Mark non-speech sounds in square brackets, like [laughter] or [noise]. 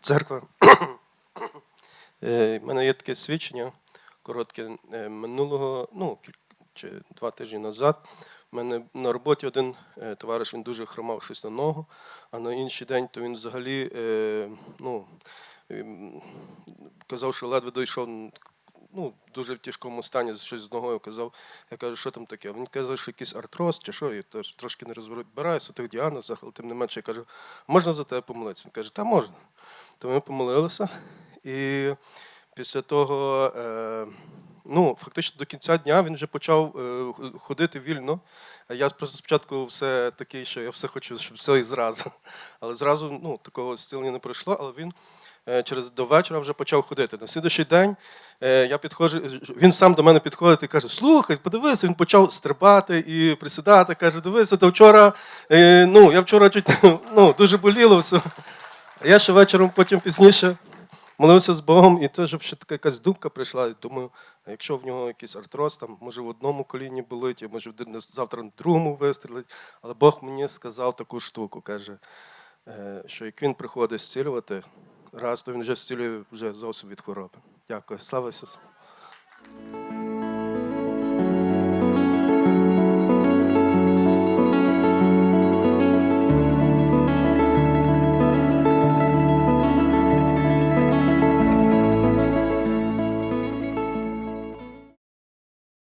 церква. Е, У мене є таке свідчення коротке Е, минулого, ну, чи два тижні назад. У мене на роботі один е, товариш він дуже хромав щось на ногу, а на інший день то він взагалі е, ну, казав, що ледве дійшов ну, дуже в тяжкому стані, щось з ногою казав. Я кажу, що там таке? Він каже, що якийсь артроз чи що, я трошки не розбираюся тих діагнозах, але тим не менше я кажу, можна за тебе помолитися? Він каже, та можна. То ми помолилися. І після того, е, ну, фактично до кінця дня він вже почав е, ходити вільно. А я просто спочатку все такий, що я все хочу, щоб все і зразу. Але зразу ну, такого зцілення не пройшло, але він е, через до вечора вже почав ходити. На слідуючий день я підходжу, він сам до мене підходить і каже: Слухай, подивися, він почав стрибати і присідати. Каже, дивися, то вчора, ну, я вчора чуть [laughs] ну, дуже боліло все. Я ще вечором потім пізніше молився з Богом, і теж ще така якась думка прийшла. І думаю, якщо в нього якийсь артроз, там, може в одному коліні болить, а може завтра на другому вистрілить. Але Бог мені сказав таку штуку, каже, е, що як він приходить зцілювати, раз, то він вже зцілює вже зовсім від хвороби. Дякую. Слава Ісусу.